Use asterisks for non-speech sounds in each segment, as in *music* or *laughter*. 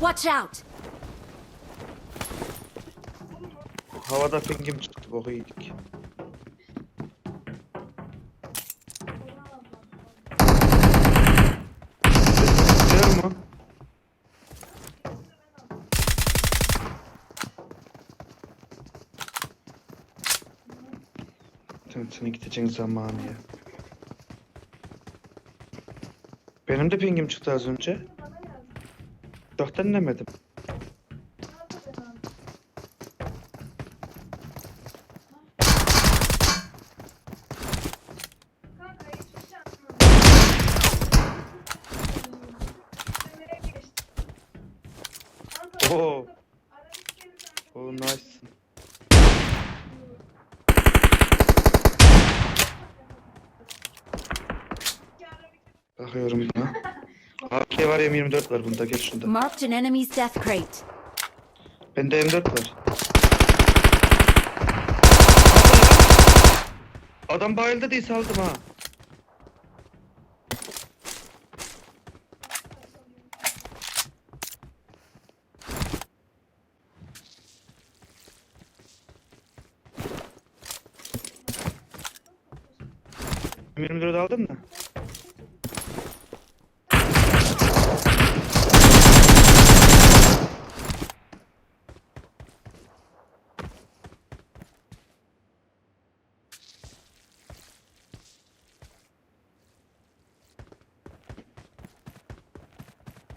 Watch out! Havada pingim çıktı boku yedik. Tutuyor mu? Sen, senin gideceğin zamanı ya. Benim de pingim çıktı az önce. Çok denemedim. Oo. Oo nice. Var M24 var bunda geç şunda. Marked an enemy's death crate. Bende M4 var. Adam bayıldı diye saldım ha. M24 aldın mı?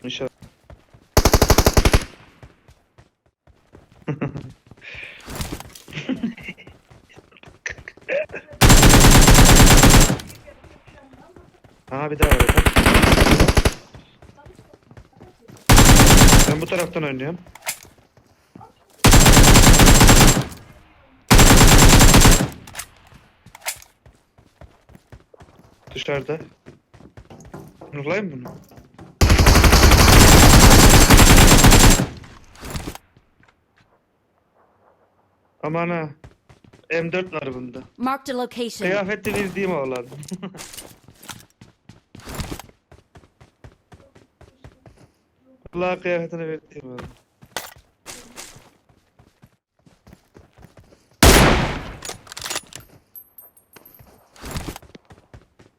İnşallah. Bir daha var orada. Ben bu taraftan oynuyorum. Dışarıda. Nurlayayım bunu. Aman ha. M4 var bunda. Marked a location. Kıyafeti verdiğim oğlan. *laughs* Allah kıyafetini verdiğim oğlan.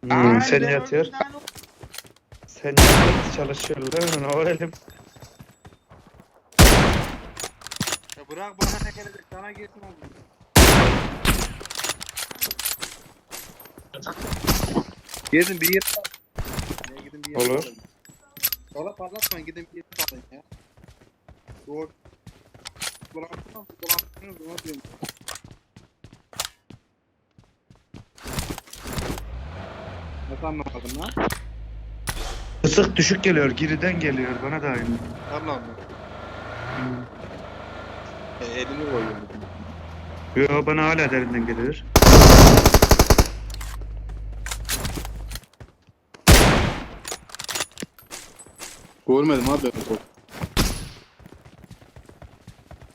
Hmm, sen yatıyor. Sen yatıyor çalışıyorlar mı? Oğlum. Ya bırak bana ne gelecek sana girsin oğlum. Gidin bir yer Olur. Valla parlatmayın gidin bir alın ya. Doğru. Dolaştırma, ona diyorum. Nasıl anlamadın lan? Isık düşük geliyor, geriden geliyor. Bana da aynı. Allah Allah. E, elini koyuyorum. Yo bana hala derinden geliyor. Görmedim abi ben gol.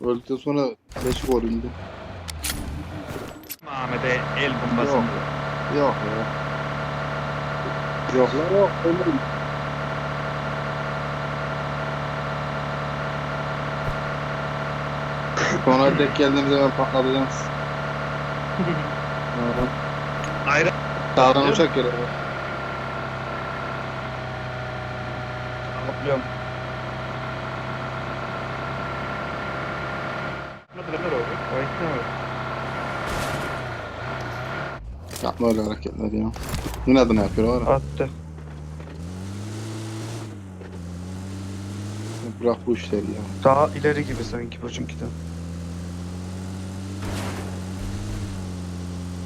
Öldükten sonra 5 gol indi. Ahmet'e el Yok. Yok ya. Yok lan yok. Ölmedim. Sonra denk geldiğimiz zaman patlatacağız. *laughs* Ayrı. Sağdan uçak geliyor. Atlıyorum. Yapma öyle hareketler ya. Yine adını yapıyor var. Attı. Bırak bu işleri ya. Daha ileri gibi sanki Boçunki'den.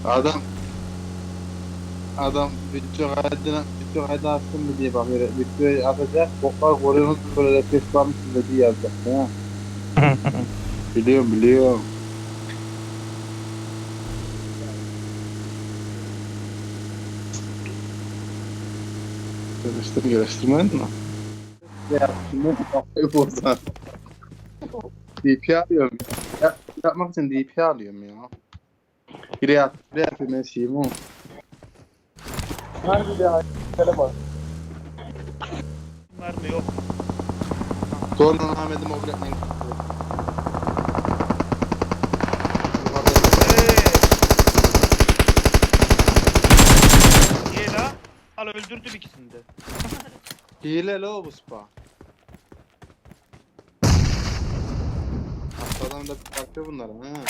Adam Adam video kaydına video kaydı attım mı diye bakıyor. Videoyu atacak. Boklar koruyorsunuz böyle refleks var mısın diye yazacak. *laughs* Ya. biliyorum biliyorum. Geliştir geliştirmedin mi? Ya şimdi kafayı bozsan. DP alıyorum. Ya, yapmak için DP alıyorum ya. Biri yap, biri yapayım her şeyim o. Var mı yok? Sonra Ahmet'im mobiletle gitti. Niye la? Al öldürdüm ikisini de. Hile la o bu spa. Hastadan da yapıyor bunları ha.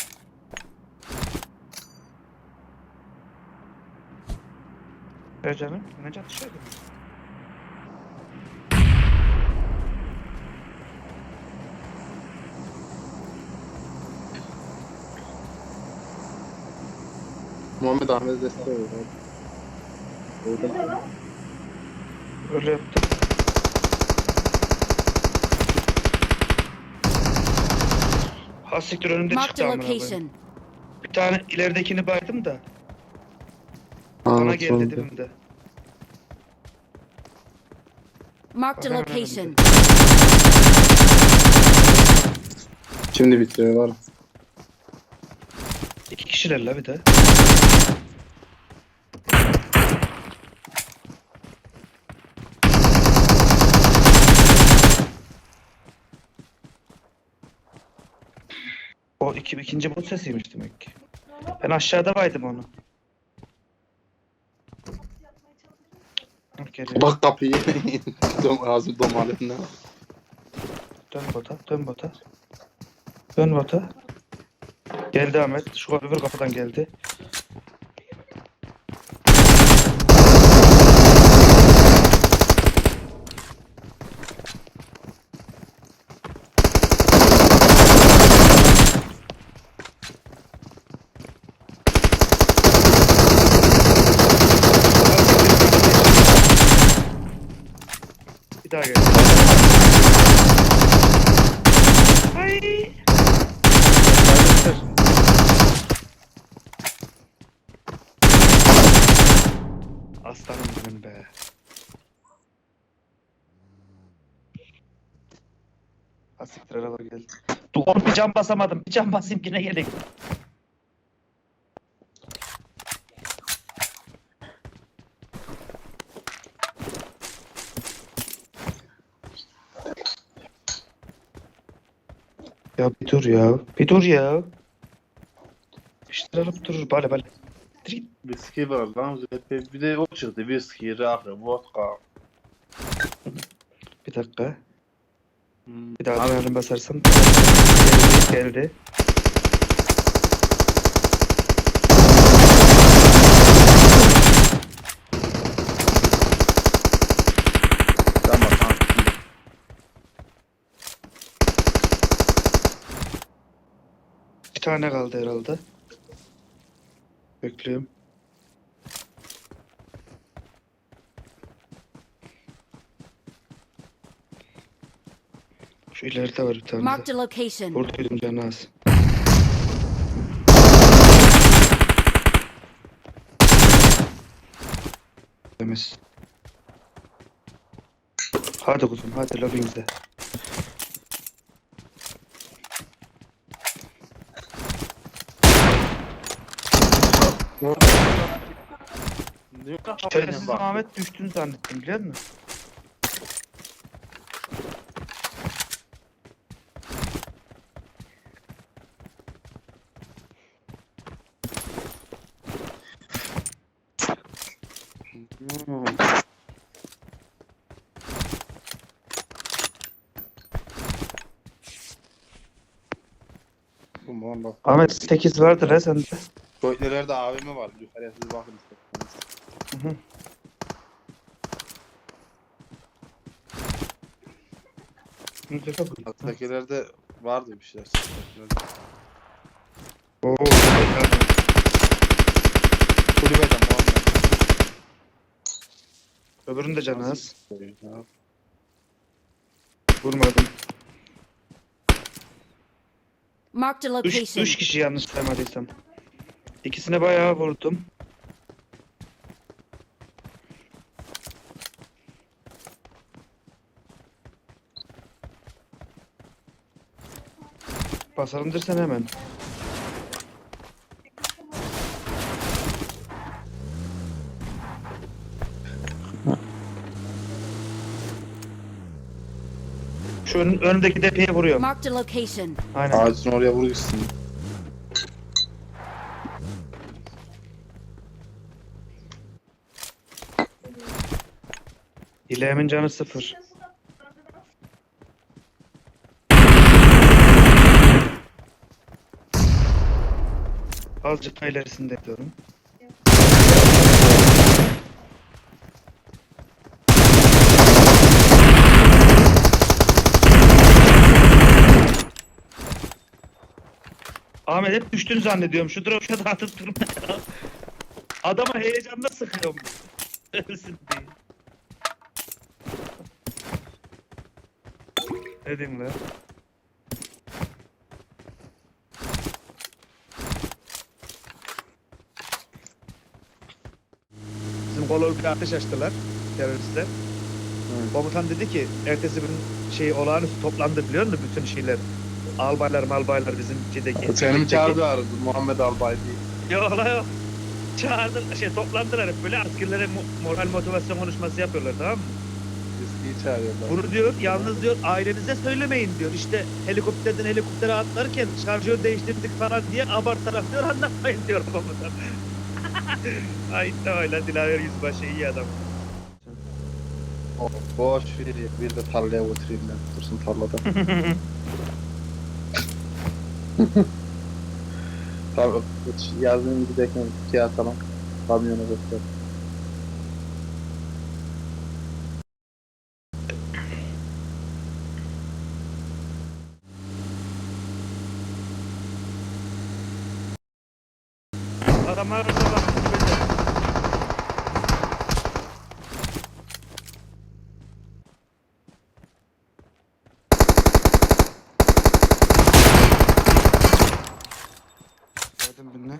Ver canım. Ne çatışıyor ki? Muhammed Ahmet'e destek veriyor. Orada. Öyle yaptım. Ha siktir önümde Marked çıktı a amına koyayım. location. Bir tane ileridekini baydım da. Bana geldi dibimde. Marked a location. Şimdi bitiriyorlar. İki kişiler la bir de. O iki, ikinci bot sesiymiş demek ki. Ben aşağıda baydım onu. Geliyor. Bak kapıyı. *laughs* Dom ağzı domaletinden. Dön bota, dön bota. Dön bota. Geldi Ahmet. Şu öbür kapıdan geldi. Daha geldi. Ay. Aslanım benim be. Asiktir araba geldi. Dur oğlum bir cam basamadım. Bir cam basayım yine gelin. Bir dur ya. Bir dur ya. İşte durur. Bale. Direkt. Viski var lan ZP. Bir de o çıktı. Viski, rakı, vodka. Bir dakika. Hmm. Bir daha adrenalin basarsam. Geldi. geldi. Tamam tamam. Bir tane kaldı herhalde. Bekliyorum. Şu ileride var bir tane. Marked de. a location. Vurduydum canı az. Temiz. Hadi kuzum hadi lobinize. Şerefsiz? Ahmet düştüğünü zannettim biliyor musun? Hmm. Ahmet 8 vardır ha sende. Köylerde AVM var. Yukarıya siz bakın isterseniz. Bu. Alttakilerde vardı bir şeyler. Oo, Kulübeden Muhammed. Öbürünün de canı az. Vurmadım. Marked a 3 location. üç kişi yanlış saymadıysam. İkisine bayağı vurdum. Basalım dersen hemen. Şu ön, önündeki depeye vuruyorum. Marked a location. Aynen. Ağacın oraya vur gitsin. İleğimin canı sıfır. Azıcık ilerisinde diyorum. Ahmet hep düştün zannediyorum. Şu dropşa da atıp durma ya. Adama heyecanla sıkıyorum. *laughs* Ölsün diye. Ne lan? Bizim bir ateş açtılar teröristler. Komutan dedi ki ertesi gün şey olağanüstü toplandı biliyor musun bütün şeyler. Albaylar malbaylar bizim şeydeki. Seni çağırdı aradı Muhammed Albay diye. Yok la yok. Çağırdı şey toplandılar hep böyle askerlere mo- moral motivasyon konuşması yapıyorlar tamam mı? Eskiyi çağırıyorlar. Bunu diyor yalnız diyor ailenize söylemeyin diyor. İşte helikopterden helikoptere atlarken şarjör değiştirdik falan diye abartarak diyor anlatmayın diyor komutan. *laughs* Ay öyle Dilaver Yüzbaşı iyi adam. Boş ya, bir de tarlaya götüreyim ben. Dursun tarlada. *laughs* Tabii yazın giderken ikiye atalım. Kamyona götür. Adamlar orada bak. mü ne?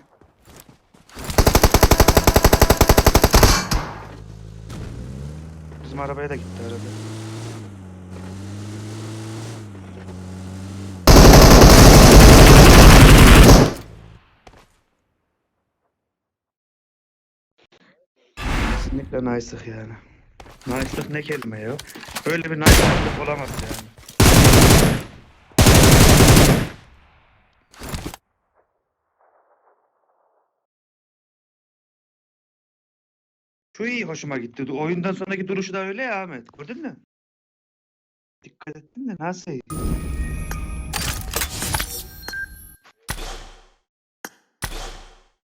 Bizim arabaya da gitti araba. Kesinlikle nice'lık yani. Nice'lık ne kelime ya? Böyle bir nice'lık olamaz yani. Şu iyi hoşuma gitti. Oyundan sonraki duruşu da öyle ya Ahmet. Gördün mü? Dikkat ettin de nasıl?